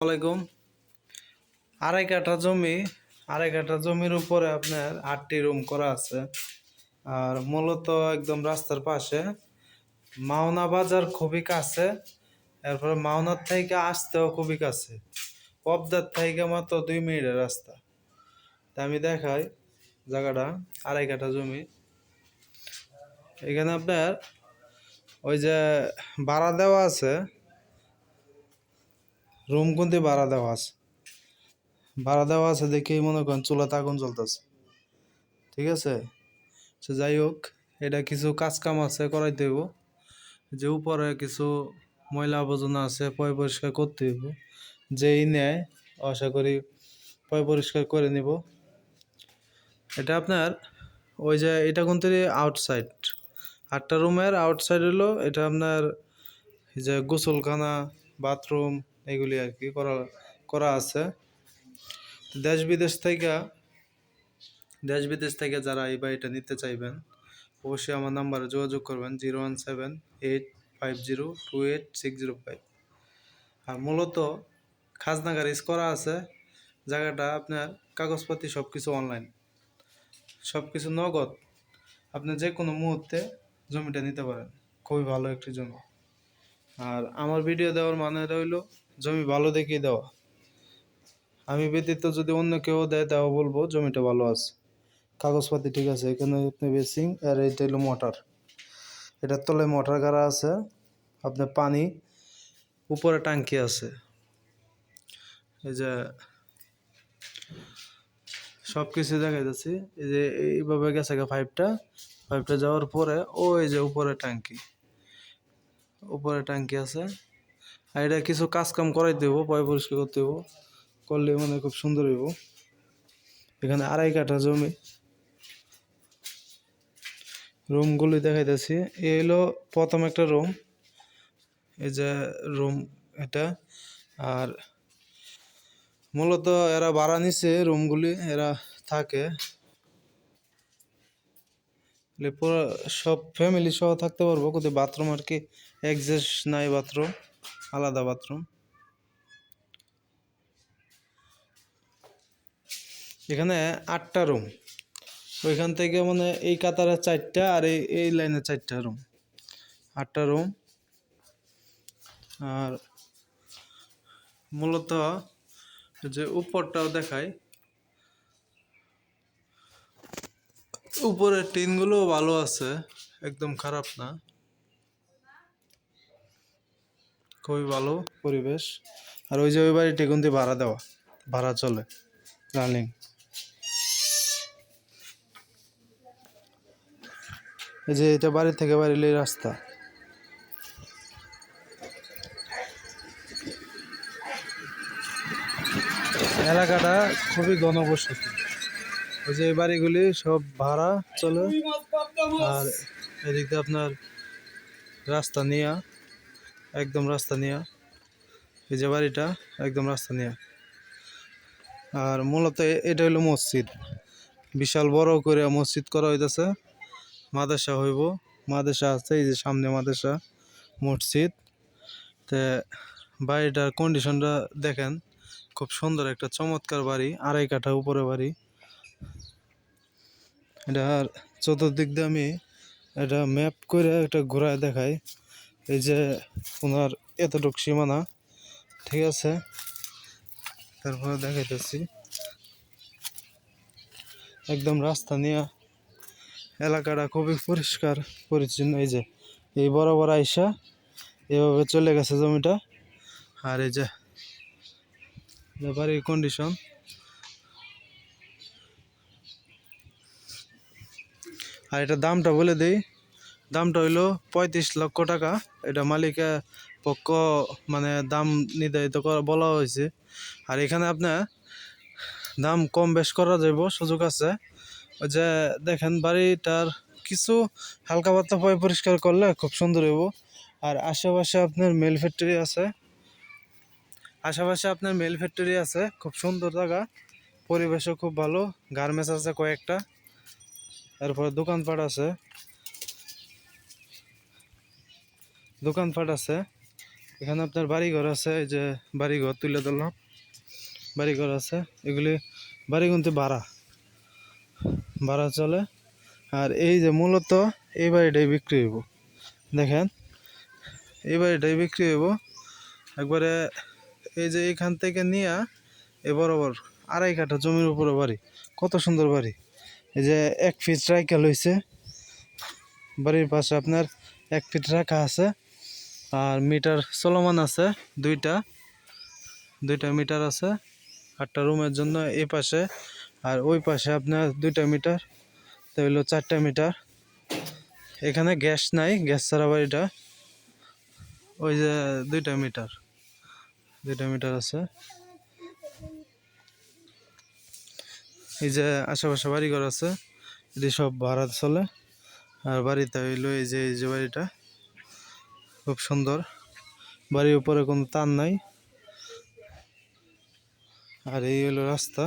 আলাইকুম। আড়াই কাঠা জমি, আড়াই কাঠা জমির উপরে আপনার আটটি রুম করা আছে। আর মূলত একদম রাস্তার পাশে। মাওনা বাজার খুবই কাছে, এরপরে মাওনার থেকে আসতেও খুবই কাছে। পবদার থেকে মাত্র দুই মিনিটের রাস্তা। তা আমি দেখাই জায়গাটা, আড়াই কাঠা জমি। এখানে আপনার ওই যে ভাড়া দেওয়া আছে রুম কিন্তু ভাড়া দেওয়া আছে। ভাড়া দেওয়া আছে দেখেই মনে করেন চুলাতে আগুন জ্বলতেছে। ঠিক আছে? সে যাই হোক, এটা কিছু কাজ কাম আছে করাই দেব যে উপরে কিছু ময়লা আবর্জনা আছে, পয় পরিষ্কার করতে হইব। যেই নেয়, আশা করি পয় পরিষ্কার করে নিব। এটা আপনার ওই যে এটা কিন্তু আউটসাইড আটটা রুমের আউটসাইড হলো, এটা আপনার যে গোসলখানা, বাথরুম এগুলি আর কি করা করা আছে। দেশ বিদেশ থেকে, দেশ বিদেশ থেকে যারা এই বাড়িটা নিতে চাইবেন, অবশ্যই আমার নাম্বারে যোগাযোগ করবেন, zero one seven eight five zero two eight six zero five. আর মূলত খাজনা গাড়িজ করা আছে, জায়গাটা আপনার কাগজপাতি সব কিছু অনলাইন সব কিছু নগদ। আপনি যে কোনো মুহূর্তে জমিটা নিতে পারেন, খুবই ভালো একটি জমি। আর আমার ভিডিও দেওয়ার মানে রইল জমি ভালো দেখিয়ে দেওয়া। আমি ব্যতীত যদি অন্য কেউ দেয়, তাও বলব জমিটা ভালো আছে। কাগজপাতি ঠিক আছে, এখানে আপনি বেসিং আর এইটা হলো মোটর। এটার তলায় মোটর গাড়া আছে আপনার পানি উপরে ট্যাঙ্কি আছে। এই যে সব কিছু দেখা যাচ্ছে এই যে এইভাবে গেছে পাইপটা। পাইপটা যাওয়ার পরে ওই যে উপরে ট্যাঙ্কি উপরে ট্যাঙ্কি আছে। আর এটা কিছু কাজ কাম করাই দেব, পয় পরিষ্কার করতে দেবো, করলে মানে খুব সুন্দর হইব। এখানে আড়াই কাঠা জমি। রুমগুলি দেখাইতেছি। এ হলো প্রথম একটা রুম। এই যে রুম এটা। আর মূলত এরা ভাড়া নিছে রুমগুলি এরা থাকে। পুরো সব ফ্যামিলি সহ থাকতে পারব কিন্তু বাথরুম আর কি একজেস্ট নাই বাথরুম আলাদা বাথরুম। এখানে আটটা রুম। ওইখান থেকে মানে এই কাতারে চারটা আর এই এই লাইনে চারটা রুম। আটটা রুম। আর মূলত যে উপরটাও দেখায় উপরের টিনগুলো ভালো আছে, একদম খারাপ না। খুবই ভালো পরিবেশ। আর ওই যে ওই বাড়িটি কিন্তু ভাড়া দেওয়া, ভাড়া চলে, রানিং। এই যে এটা বাড়ি থেকে বাড়ির রাস্তা। এলাকাটা খুবই ঘনবসতি। ওই যে বাড়িগুলি সব ভাড়া চলে। আর এদিক আপনার রাস্তা নিয়া একদম রাস্তা নিয়া। এই যে বাড়িটা, একদম রাস্তা নিয়া। আর মূলত এটা হলো মসজিদ। বিশাল বড় করে মসজিদ করা হইতেছে। মাদ্রাসা হইব। মাদ্রাসা আছে, এই যে সামনে মাদ্রাসা, মসজিদ। তে বাড়িটার কন্ডিশনটা দেখেন, খুব সুন্দর একটা চমৎকার বাড়ি, আড়াই কাঠা উপরে বাড়ি। এটার চতুর্দিক দিয়ে আমি এটা ম্যাপ করে একটা ঘোরায় দেখাই। এই যে ওনার এতটুক সীমানা, ঠিক আছে? তারপরে দেখাইতেছি। একদম রাস্তা নিয়ে এলাকাটা খুবই পরিষ্কার, পরিচ্ছন্ন। এই যে, এই বড় আইসা এভাবে চলে গেছে জমিটা। আর এই যে বাড়ির কন্ডিশন আর এটা দামটা বলে দেই দামটা হইল পঁয়ত্রিশ লক্ষ টাকা। এটা মালিকের পক্ষ মানে দাম নির্ধারিত করা বলা হয়েছে। আর এখানে আপনার দাম কম বেশ করা যাইব, সুযোগ আছে। ওই যে দেখেন বাড়িটার কিছু হালকা পাতলা পয় পরিষ্কার করলে খুব সুন্দর হইব। আর আশেপাশে আপনার মেল ফ্যাক্টরি আছে। আশেপাশে আপনার মেল ফ্যাক্টরি আছে, খুব সুন্দর জায়গা। পরিবেশও খুব ভালো, গার্মেন্টস আছে কয়েকটা। তারপরে দোকানপাট আছে। দোকানপাট আছে। এখানে আপনার বাড়িঘর আছে, এই যে বাড়িঘর তুলে ধরলাম। বাড়িঘর আছে, এগুলি বাড়ি কিন্তু ভাড়া। ভাড়া চলে। আর এই যে মূলত এই বাড়িটাই বিক্রি হইব। দেখেন, এই বাড়িটাই বিক্রি হইব। একবারে এই যে এখান থেকে নিয়ে এ বরাবর আড়াই কাঠা জমির উপরে বাড়ি। কত সুন্দর বাড়ি। এই যে এক ফিট রাইকেল হয়েছে বাড়ির পাশে আপনার এক ফিট রাখা আছে। আর মিটার চলমান আছে দুইটা। দুইটা মিটার আছে, আটটা রুমের জন্য এই পাশে। আর ওই পাশে আপনার দুইটা মিটার, তো হইল চারটা মিটার। এখানে গ্যাস নাই, গ্যাস ছাড়া বাড়িটা ওই যে দুইটা মিটার দুইটা মিটার আছে। এই যে আশেপাশে বাড়িঘর আছে, এটি সব ভাড়া চলে। আর বাড়িতে হইল এই যে এই যে বাড়িটা। খুব সুন্দর। বাড়ির উপরে কোনো তার নাই। আর এই হলো রাস্তা।